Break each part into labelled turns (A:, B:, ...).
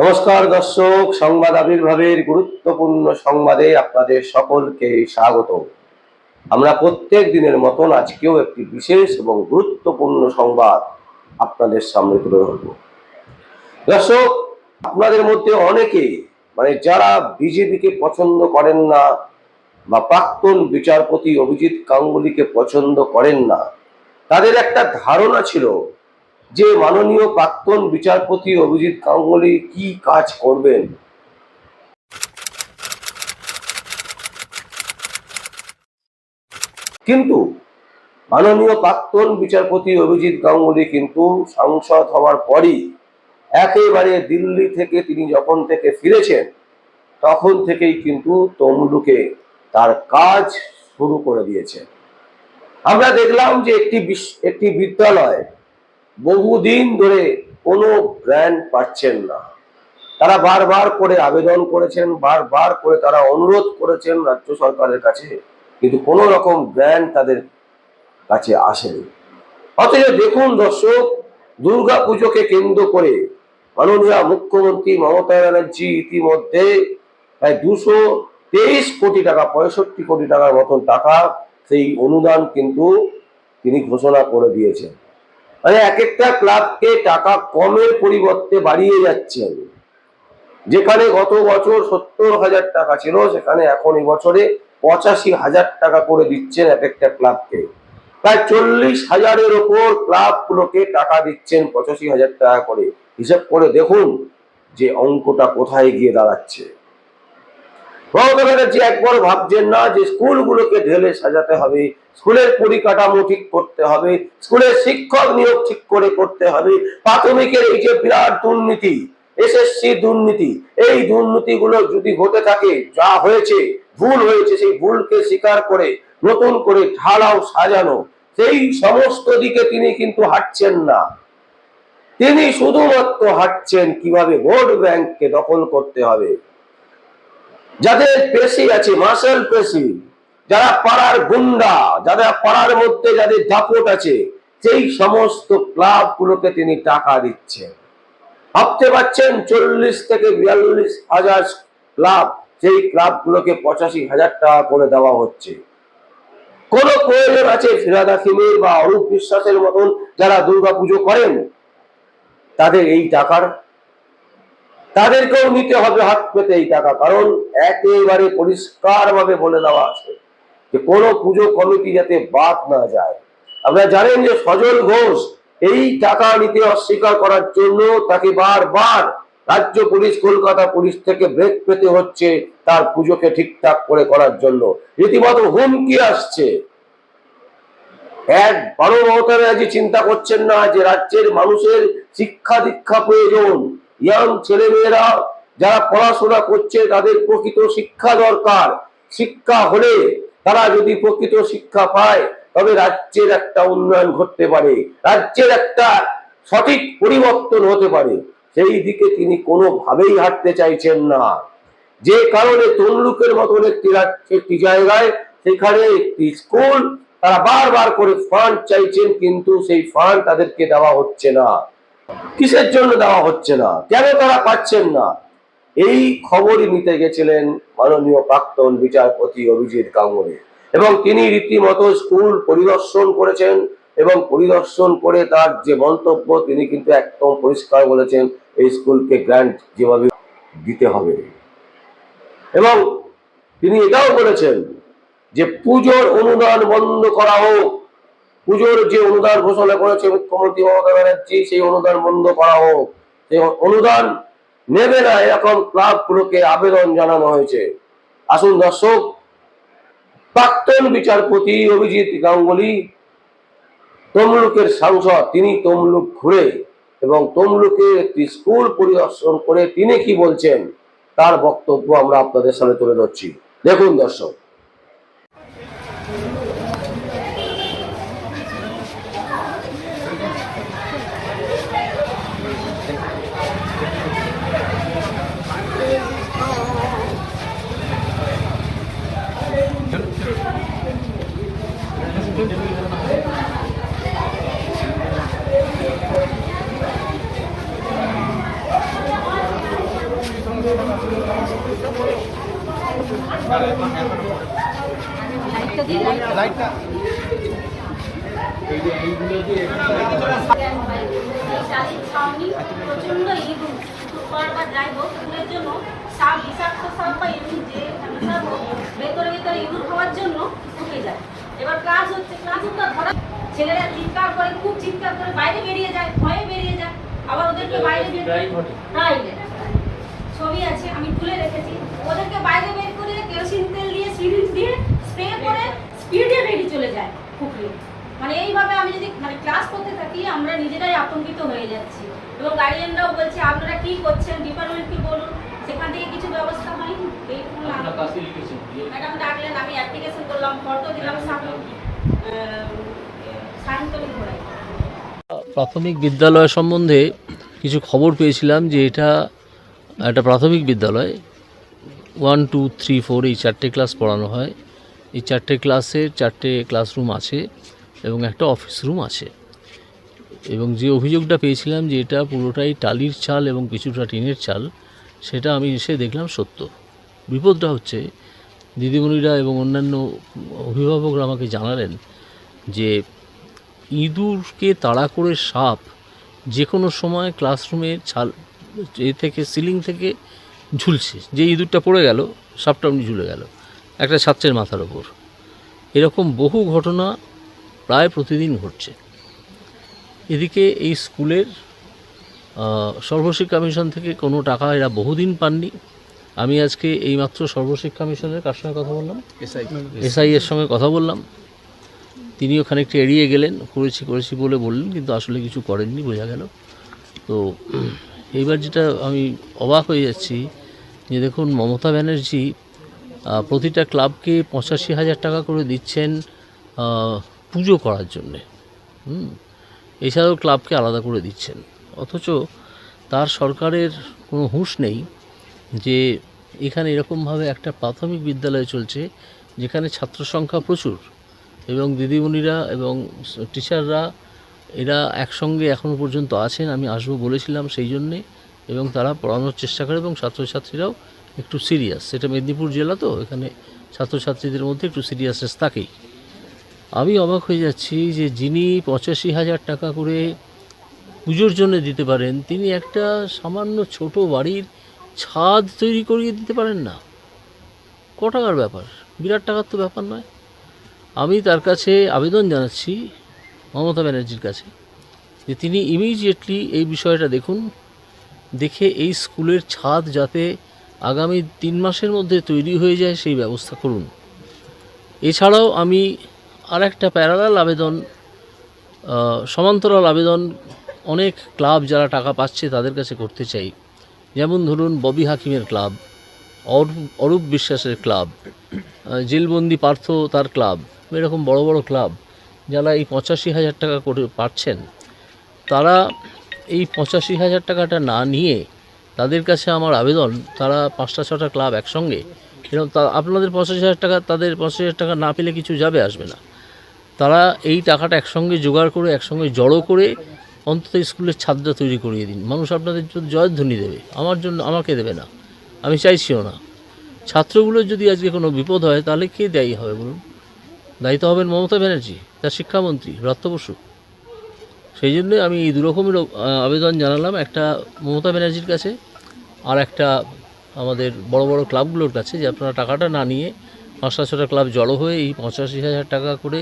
A: নমস্কার দর্শক, সংবাদ আবির্ভাবের গুরুত্বপূর্ণ সংবাদে আপনাদের সকলকে স্বাগত। আমরা প্রত্যেক দিনের মতন আজকেও একটি বিশেষ এবং গুরুত্বপূর্ণ সংবাদ আপনাদের সামনে তুলে ধরব। দর্শক, আপনাদের মধ্যে অনেকে মানে যারা বিজেপিকে পছন্দ করেন না বা প্রাক্তন বিচারপতি অভিজিৎ গাঙ্গুলিকে পছন্দ করেন না, তাদের একটা ধারণা ছিল যে মাননীয় প্রাক্তন বিচারপতি অভিজিৎ গাঙ্গুলি কি কাজ করবেন? কিন্তু মাননীয় প্রাক্তন বিচারপতি অভিজিৎ গাঙ্গুলি কিন্তু সাংসদ হওয়ার পরই একেবারে দিল্লি থেকে তিনি যখন থেকে ফিরেছেন, তখন থেকেই কিন্তু তমলুকে তার কাজ শুরু করে দিয়েছে আমরা দেখলাম যে একটি একটি বিদ্যালয় বহুদিন ধরে কোনো গ্র্যান্ট পাচ্ছেন না। তারা বারবার করে আবেদন করেছেন, বারবার করে তারা অনুরোধ করেছেন রাজ্য সরকারের কাছে, কিন্তু কোনো রকম গ্র্যান্ট তাদের কাছে আসেনি। অথচ দেখুন দর্শক, দুর্গা পুজোকে কেন্দ্র করে মাননীয় মুখ্যমন্ত্রী মমতা ব্যানার্জি ইতিমধ্যে প্রায় দুশো তেইশ কোটি টাকা, পঁয়ষট্টি কোটি টাকার মতন টাকা সেই অনুদান কিন্তু তিনি ঘোষণা করে দিয়েছেন। মানে এক একটা ক্লাবকে টাকা কমের পরিবর্তে বাড়িয়ে যাচ্ছেন যেখানে গত বছর সত্তর হাজার টাকা ছিল, সেখানে এখন এই বছরে পঁচাশি হাজার টাকা করে দিচ্ছেন এক একটা ক্লাবকে। প্রায় চল্লিশ হাজারের ওপর ক্লাবগুলোকে টাকা দিচ্ছেন পঁচাশি হাজার টাকা করে। হিসাব করে দেখুন যে অঙ্কটা কোথায় গিয়ে দাঁড়াচ্ছে। মমতা ব্যানার্জি একবার ভাবছেন না যে স্কুলগুলোকে ঢেলে সাজাতে হবে, স্কুলের পরিকাঠামো ঠিক করতে হবে, স্কুলের শিক্ষক নিয়োগ ঠিক করে করতে হবে, প্রাথমিকের এই যে বিরাট দুর্নীতি, এসএসসি দুর্নীতি, এই দুর্নীতিগুলো যদি ঘটে থাকে, যা হয়েছে, ভুল হয়েছে, সেই ভুলকে স্বীকার করে, নতুন করে ঢালাও সাজানো, সেই সমস্ত দিকে তিনি কিন্তু হাঁটছেন না। তিনি শুধুমাত্র হাঁটছেন কীভাবে ভোট ব্যাংককে দখল করতে হবে। যাদের পেশি আছে মাসেল পেশি, যারা পাড়ার গুন্ডা, যারা পাড়ার মধ্যে যাদের দাপট আছে, সেই সমস্ত ক্লাব গুলোকে তিনি টাকা দিচ্ছেন। ভাবতে পারছেন চল্লিশ থেকে বিয়াল্লিশ হাজার ক্লাব, সেই ক্লাব গুলোকে পঁচাশি হাজার টাকা করে দেওয়া হচ্ছে। কোন প্রয়োজন আছে ফিরাদা খিমির বা অরূপ বিশ্বাসের মতন যারা দুর্গা পুজো করেন? তাদের এই টাকার তাদেরকেও নিতে হবে হাত পেতে এই টাকা, কারণ একেবারে পরিষ্কার ভাবে বলে দেওয়া আছে যে কোনো পুজো কমিটি যাতে বাদ না যায়। আপনারা জানেন যে সজল ঘোষ এই টাকা নিতে অস্বীকার করার জন্য তাকে বারবার রাজ্য পুলিশ, কলকাতা পুলিশ থেকে ব্রেক পেতে হচ্ছে তার পুজোকে ঠিকঠাক করে করার জন্য। রীতিমতো হুমকি আসছে। এক বড় মমতা ব্যানার্জি চিন্তা করছেন না যে রাজ্যের মানুষের শিক্ষা দীক্ষা প্রয়োজন। ইয়াং ছেলে মেয়েরা যারা পড়াশোনা করছে, তাদের প্রকৃত শিক্ষা দরকার। শিক্ষা হলে তারা যদি প্রকৃত শিক্ষা পায়, তবে রাজ্যের একটা উন্নয়ন ঘটতে পারে। রাজ্যের একটা সঠিক পরিবর্তন হতে পারে। সেই দিকে তিনি কোনোভাবেই হাঁটতে চাইছেন না। যে কারণে তমলুকের মতন একটি একটি জায়গায়, সেখানে একটি স্কুল, তারা বারবার করে ফান্ড চাইছেন, কিন্তু সেই ফান্ড তাদেরকে দেওয়া হচ্ছে না। কিসের জন্য দেওয়া হচ্ছে না? কেন তারা পাচ্ছেন না? এই খবরই নিতে গেছিলেন মাননীয় প্রাক্তন বিচারপতি অভিজিৎ গাঙ্গুলি। এবং তিনি রীতিমতো স্কুল পরিদর্শন করেছেন এবং পরিদর্শন করে তার যে মন্তব্য, তিনি কিন্তু একদম পরিষ্কার বলেছেন, এই স্কুলকে গ্র্যান্ট যেভাবে দিতে হবে। এবং তিনি এটাও বলেছেন যে পুজোর অনুদান বন্ধ করা হোক। পুজোর যে অনুদান ঘোষণা করেছে মুখ্যমন্ত্রী মমতা ব্যানার্জি, সেই অনুদান বন্ধ করা হোক। অনুদান নেবে না, এরকম ক্লাবগুলোকে আবেদন জানানো হয়েছে। আসুন দর্শক, প্রাক্তন বিচারপতি অভিজিৎ গাঙ্গুলি, তমলুকের সাংসদ, তিনি তমলুক ঘুরে এবং তমলুকে একটি স্কুল পরিদর্শন করে তিনি কি বলছেন, তার বক্তব্য আমরা আপনাদের সামনে তুলে ধরছি। দেখুন দর্শক।
B: ছাউনি প্রচণ্ড ইঁদুর বা হোক জন্য সাপ বিষাক্ত সাপ বা যে সাপ হোক ভেতরে ভেতরে ইঁদুর খাওয়ার জন্য ঢুকে যায় এবার ক্লাস হচ্ছে ক্লাস ধরা ছেলেরা চিৎকার করে খুব চিৎকার করে বাইরে বেরিয়ে যায় ভয়ে বেরিয়ে যায় আবার ওদেরকে বাইরে বের প্রাইভেট ছবি আছে আমি তুলে রেখেছি। ওদেরকে বাইরে বের করে কেরোসিন তেল দিয়ে সিরিঞ্জ দিয়ে স্প্রে করে স্পিডে বেরিয়ে চলে যায় পুকুরে। মানে এইভাবে আমি যদি মানে ক্লাস করতে থাকি আমরা নিজেরাই আতঙ্কিত হয়ে যাচ্ছি। এবং গার্ডিয়ানরাও বলছে আপনারা কি করছেন? ডিপার্টমেন্টকে বলুন? সেখান থেকে কিছু ব্যবস্থা হয়নি ম্যাডাম ডাকলেন আমি অ্যাপ্লিকেশন করলাম ফটো দিলাম সামনে সাইন
C: প্রাথমিক বিদ্যালয় সম্বন্ধে কিছু খবর পেয়েছিলাম যে এটা একটা প্রাথমিক বিদ্যালয় ওয়ান টু থ্রি ফোর এই চারটে ক্লাস পড়ানো হয়। এই চারটে ক্লাসের চারটে ক্লাসরুম আছে এবং একটা অফিস রুম আছে। এবং যে অভিযোগটা পেয়েছিলাম যে এটা পুরোটাই টালির চাল এবং কিছুটা টিনের চাল, সেটা আমি এসে দেখলাম সত্য। বিপদটা হচ্ছে, দিদিমণিরা এবং অন্যান্য অভিভাবকরা আমাকে জানালেন যে ইঁদুরকে তাড়া করে সাপ যে কোনো সময় ক্লাসরুমে ছাল এ থেকে সিলিং থেকে ঝুলছে। যে ইঁদুরটা পড়ে গেল সাপটা এমনি ঝুলে গেল একটা ছাত্রের মাথার ওপর। এরকম বহু ঘটনা প্রায় প্রতিদিন ঘটছে। এদিকে এই স্কুলের সর্বশিক্ষা মিশন থেকে কোনো টাকা এরা বহুদিন পাননি। আমি আজকে এইমাত্র সর্বশিক্ষা মিশনের কার সঙ্গে কথা বললাম? এসআই এর সঙ্গে কথা বললাম। তিনিও খানিকটা এড়িয়ে গেলেন করেছি করেছি বলে বললেন কিন্তু আসলে কিছু করেননি বোঝা গেল। তো এইবার যেটা আমি অবাক হয়ে যাচ্ছি, যে দেখুন মমতা ব্যানার্জি প্রতিটা ক্লাবকে পঁচাশি হাজার টাকা করে দিচ্ছেন পুজো করার জন্যে। হুম? এছাড়াও ক্লাবকে আলাদা করে দিচ্ছেন। অথচ তার সরকারের কোনো হুঁশ নেই যে এখানে এরকমভাবে একটা প্রাথমিক বিদ্যালয় চলছে, যেখানে ছাত্র সংখ্যা প্রচুর এবং দিদিমণিরা এবং টিচাররা এরা একসঙ্গে এখনও পর্যন্ত আছেন, আমি আসব বলেছিলাম সেই জন্যে, এবং তারা পড়ানোর চেষ্টা করে, এবং ছাত্রছাত্রীরাও একটু সিরিয়াস সেটা মেদিনীপুর জেলা তো, এখানে ছাত্রছাত্রীদের মধ্যে একটু সিরিয়াসনেস থাকেই। আমি অবাক হয়ে যাচ্ছি যে যিনি পঁচাশি হাজার টাকা করে পুজোর জন্য দিতে পারেন, তিনি একটা সামান্য ছোট বাড়ির ছাদ তৈরি করিয়ে দিতে পারেন না। ক টাকার ব্যাপার? বিরাট টাকার তো ব্যাপার নয়। আমি তার কাছে আবেদন জানাচ্ছি মমতা ব্যানার্জির কাছে, যে তিনি ইমিডিয়েটলি এই বিষয়টা দেখুন, দেখে এই স্কুলের ছাদ যাতে আগামী তিন মাসের মধ্যে তৈরি হয়ে যায় সেই ব্যবস্থা করুন। এছাড়াও আমি আর একটা প্যারালাল আবেদন সমান্তরাল আবেদন, অনেক ক্লাব যারা টাকা পাচ্ছে তাদের কাছে করতে চাই। যেমন ধরুন ববি হাকিমের ক্লাব অরূপ বিশ্বাসের ক্লাব জেলবন্দি পার্থ তার ক্লাব এরকম বড় বড় ক্লাব যারা এই পঁচাশি হাজার টাকা করে পাচ্ছেন, তারা এই পঁচাশি হাজার টাকাটা না নিয়ে তাদের কাছে আমার আবেদন, তারা পাঁচটা, ছটা ক্লাব একসঙ্গে এরকম তা আপনাদের পঁচাশি হাজার টাকা, তাদের পঁচাশি হাজার টাকা না পেলে কিছু যাবে, আসবে না। তারা এই টাকাটা একসঙ্গে জোগাড় করে, একসঙ্গে জড়ো করে অন্তত স্কুলের ছাদটা তৈরি করিয়ে দিন। মানুষ আপনাদের জয়ধ্বনি দেবে। আমার জন্য আমাকে দেবে না। আমি চাইছিও না। ছাত্রগুলোর যদি আজকে কোনো বিপদ হয়, তাহলে কে দায়ী হবে বলুন? দায়িত্ব হবেন মমতা ব্যানার্জি। তার শিক্ষামন্ত্রী ব্রত বসু। সেই জন্য আমি এই দুরকমের আবেদন জানালাম একটা মমতা ব্যানার্জির কাছে আর একটা আমাদের বড় বড় ক্লাবগুলোর কাছে যে আপনারা টাকাটা না নিয়ে পাঁচটা ছটা ক্লাব জড়ো হয়ে এই পঁচাশি হাজার টাকা করে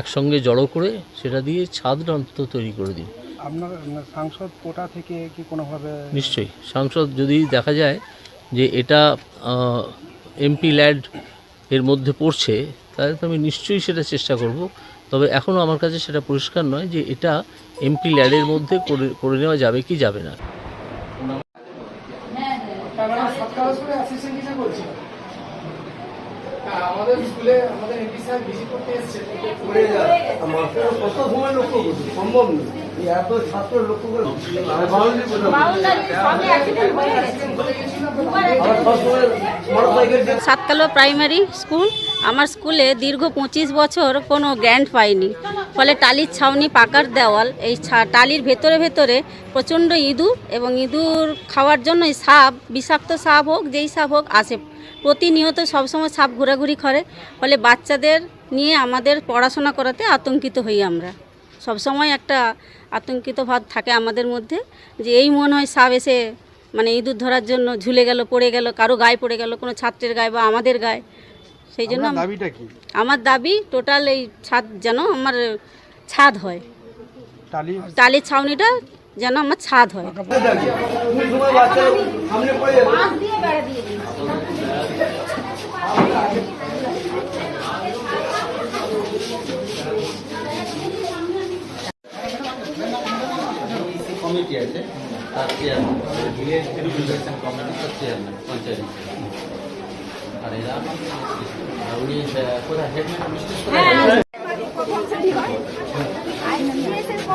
C: একসঙ্গে জড়ো করে সেটা দিয়ে ছাদ অন্তত তৈরি করে দিন।
D: আপনার সাংসদ কোটা থেকে কি কোনোভাবে
C: নিশ্চয়ই। সাংসদ যদি দেখা যায় যে এটা এমপি ল্যাড এর মধ্যে পড়ছে, তাহলে তো আমি নিশ্চয়ই সেটা চেষ্টা করব। তবে এখনও আমার কাছে সেটা পরিষ্কার নয় যে এটা এমপি ল্যাডের মধ্যে করে নেওয়া যাবে কি যাবে না।
E: আমাদের স্কুলে আমাদের এমপি স্যার ভিজিট করতে এসেছে
A: পড়ে যায় আমার কত সময় লক্ষ্য করছি সম্ভব এই এত ছাত্র লক্ষ্য করে
F: সাতকালো প্রাইমারি স্কুল আমার স্কুলে দীর্ঘ পঁচিশ বছর কোনো গ্র্যান্ট পাইনি। ফলে টালির ছাউনি পাকার দেওয়াল এই ছা- টালির ভেতরে ভেতরে প্রচণ্ড ইঁদুর এবং ইঁদুর খাওয়ার জন্য এই সাপ বিষাক্ত সাপ হোক যেই সাপ হোক আসে।
B: প্রতিনিয়ত সবসময় সাপ ঘোরাঘুরি করে। ফলে বাচ্চাদের নিয়ে আমাদের পড়াশোনা করাতে আতঙ্কিত হই আমরা। সবসময় একটা আতঙ্কিত ভাব থাকে আমাদের মধ্যে যে এই মনে হয় সাপ এসে মানে ইঁদুর ধরার জন্য ঝুলে গেল পড়ে গেল কারও গায়ে পড়ে গেল কোনো ছাত্রের গায়ে বা আমাদের গায়ে। সেই জন্য আমার দাবি টোটাল এই ছাদ যেন আমার ছাদ হয়।
D: টালি
B: টালির ছাউনিটা যেন আমার ছাদ হয়
G: বাঁশ দিয়ে বেড়া দিয়ে দিই
H: কমিটি আছে তার চেয়ারম্যান ভিলেজ এডুকেশন কমিটি তার চেয়ারম্যান পঞ্চায়েত আর এরা আর উনি আহ, কোথায় হেডম্যান মিস্ট্রেস কোথায়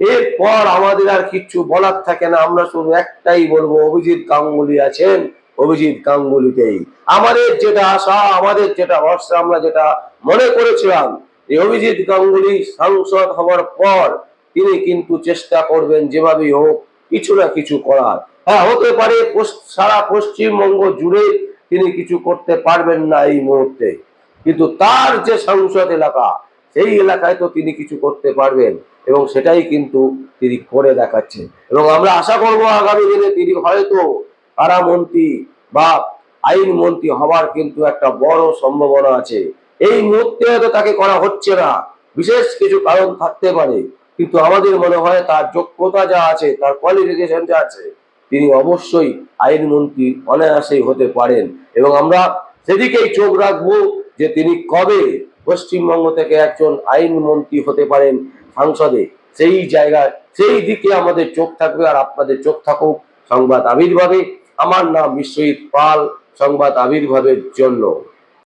A: এরপর আমাদের আর কিচ্ছু বলার থাকে না, আমরা শুধু একটাই বলব, অভিজিৎ গাঙ্গুলি আছেন, অভিজিৎ গাঙ্গুলিতেই আমাদের যেটা আশা, আমাদের যেটা ভরসা, আমরা যেটা মনে করেছিলাম, যে অভিজিৎ গাঙ্গুলি সাংসদ হওয়ার পর তিনি কিন্তু চেষ্টা করবেন যেভাবেই হোক কিছু না কিছু করার। হ্যাঁ হতে পারে সারা পশ্চিমবঙ্গ জুড়ে তিনি কিছু করতে পারবেন না এই মুহূর্তে। কিন্তু তার যে সংসদ এলাকা, সেই এলাকায় তো তিনি কিছু করতে পারবেন। এবং সেটাই কিন্তু তিনি করে দেখাচ্ছেন। এবং আমরা আশা করব আগামী দিনে তিনি হয়তো কারামন্ত্রী বা আইন মন্ত্রী হওয়ার কিন্তু একটা বড় সম্ভাবনা আছে। এই মুহূর্তে হয়তো তাকে করা হচ্ছে না। বিশেষ কিছু কারণ থাকতে পারে। কিন্তু আমাদের মনে হয় তার যোগ্যতা যা আছে, তার কোয়ালিফিকেশন যা আছে, তিনি অবশ্যই আইনমন্ত্রী অনায়াসেই হতে পারেন। এবং আমরা সেদিকেই চোখ রাখব যে তিনি কবে পশ্চিমবঙ্গ থেকে একজন আইনমন্ত্রী হতে পারেন। সংসদে, সেই জায়গায়, সেই দিকে আমাদের চোখ থাকবে আর আপনাদের চোখ থাকুক সংবাদ আবির্ভাবে। আমার নাম বিশ্বজিৎ পাল, সংবাদ আবির্ভাবের জন্য।